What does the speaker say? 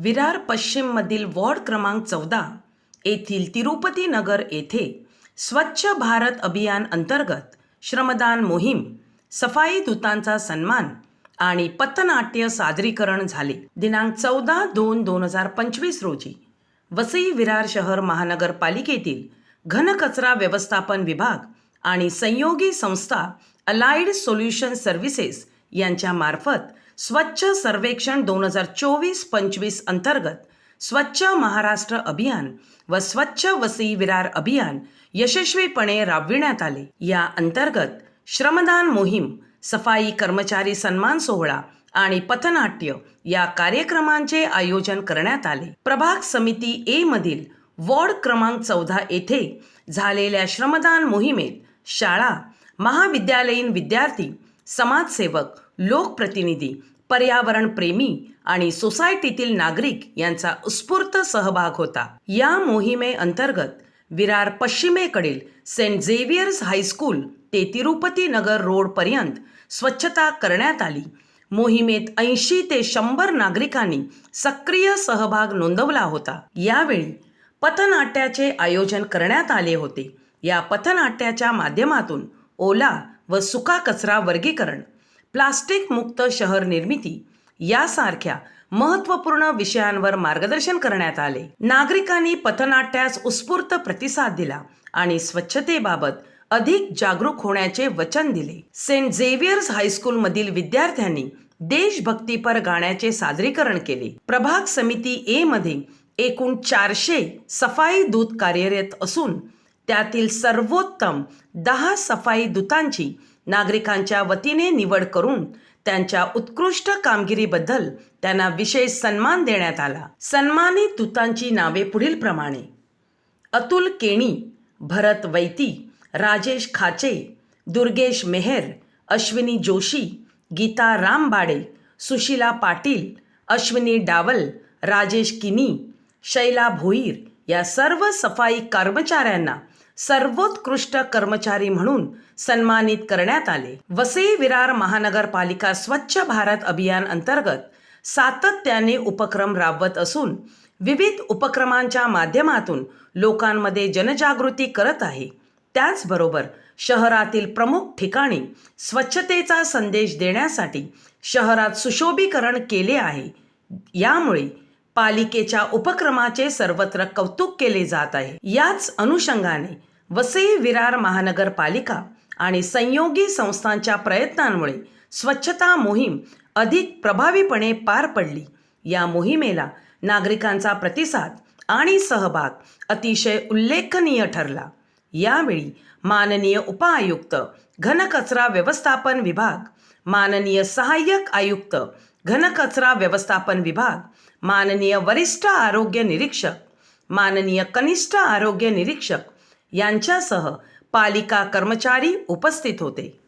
Virar पश्चिममधील ward क्रमांक चौदा येथील तिरुपती नगर येथे स्वच्छ भारत अभियान अंतर्गत श्रमदान मोहीम सफाई दूतांचा सन्मान आणि पथनाट्य सादरीकरण झाले. दिनांक चौदा दोन दोन हजार पंचवीस रोजी वसई विरार शहर महानगरपालिकेतील घनकचरा व्यवस्थापन विभाग आणि संयोगी संस्था अलाइड सोल्युशन सर्व्हिसेस यांच्या मार्फत स्वच्छ सर्वेक्षण दोन हजार चोवीस पंचवीस अंतर्गत स्वच्छ महाराष्ट्र अभियान व स्वच्छ वसई विरार अभियान यशस्वीपणे राबविण्यात आले. या अंतर्गत श्रमदान मोहीम सफाई कर्मचारी सन्मान सोहळा आणि पथनाट्य या कार्यक्रमांचे आयोजन करण्यात आले. प्रभाग समिती ए मधील वॉर्ड क्रमांक चौदा येथे झालेल्या श्रमदान मोहिमेत शाळा महाविद्यालयीन विद्यार्थी समाजसेवक लोकप्रतिनिधी पर्यावरण प्रेमी आणि सोसायटीतील नागरिक यांचा उत्स्फूर्त सहभाग होता. या मोहिमेअंतर्गत विरार पश्चिमेकडील सेंट झेवियर्स हायस्कूल ते तिरुपती नगर रोडपर्यंत स्वच्छता करण्यात आली. मोहिमेत ऐंशी ते शंभर नागरिकांनी सक्रिय सहभाग नोंदवला होता. यावेळी पथनाट्याचे आयोजन करण्यात आले होते. या पथनाट्याच्या माध्यमातून ओला व सुका कचरा वर्गीकरण प्लास्टिक मुक्त शहर निर्मिती यासारख्या महत्त्वपूर्ण विषयांवर मार्गदर्शन करण्यात आले. नागरिकांनी पथनाट्यास उत्स्फूर्त प्रतिसाद दिला आणि स्वच्छतेबाबत अधिक जागरूक होण्याचे वचन दिले. सेंट झेवियर्स हायस्कूलमधील विद्यार्थ्यांनी देशभक्तीपर गाण्याचे सादरीकरण केले. प्रभाग समिती ए मध्ये एकूण चारशे सफाई दूत कार्यरत असून त्यातील सर्वोत्तम दहा सफाई दूतांची नागरिकांच्या वतीने निवड करून त्यांच्या उत्कृष्ट कामगिरीबद्दल त्यांना विशेष सन्मान देण्यात आला. सन्मानित दूतांची नावे पुढीलप्रमाणे अतुल केणी भरत वैती राजेश खाचे दुर्गेश मेहर अश्विनी जोशी गीता रामबाडे सुशीला पाटील अश्विनी डावल राजेश किनी शैला भोईर या सर्व सफाई कर्मचाऱ्यांना सर्वोत्कृष्ट कर्मचारी म्हणून सन्मानित करण्यात आले. वसई विरार महानगरपालिका स्वच्छ भारत अभियान अंतर्गत सातत्याने उपक्रम राबवत असून विविध उपक्रमांच्या माध्यमातून लोकांमध्ये जनजागृती करत आहे. त्याचबरोबर शहरातील प्रमुख ठिकाणी स्वच्छतेचा संदेश देण्यासाठी शहरात सुशोभीकरण केले आहे. यामुळे पालिकेच्या उपक्रमाचे सर्वत्र कौतुक केले जात आहे. याच अनुषंगाने वसई विरार महानगरपालिका आणि संयोगी संस्थांच्या प्रयत्नांमुळे स्वच्छता मोहीम अधिक प्रभावीपणे पार पडली. या मोहिमेला नागरिकांचा प्रतिसाद आणि सहभाग अतिशय उल्लेखनीय ठरला. यावेळी माननीय उपआयुक्त घनकचरा व्यवस्थापन विभाग माननीय सहाय्यक आयुक्त घनकचरा व्यवस्थापन विभाग माननीय वरिष्ठ आरोग्य निरीक्षक माननीय कनिष्ठ आरोग्य निरीक्षक यांच्यासह पालिका कर्मचारी उपस्थित होते.